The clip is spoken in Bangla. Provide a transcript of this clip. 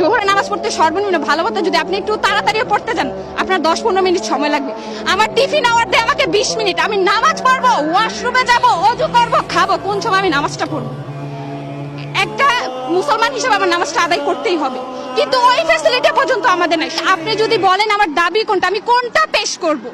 জোহরে নামাজ পড়তে সর্বনিম্ন ভালো কথা যদি আপনি একটু তাড়াতাড়ি পড়তে যান, আপনার দশ পনেরো মিনিট সময় লাগবে। আমার টিফিন আওয়ার দেয় আমাকে বিশ মিনিট, আমি নামাজ পড়ব ওয়াশরুমে যাব, অজু করব, খাব, কোন সময় আমি নামাজটা পড়ব? একটা মুসলমান হিসেবে আমার নামাজটা আদায় করতেই হবে। কিন্তু ওই ফ্যাসিলিটি পর্যন্ত আমাদের নাই। আপনি যদি বলেন আমার দাবি কোনটা, আমি কোনটা পেশ করব?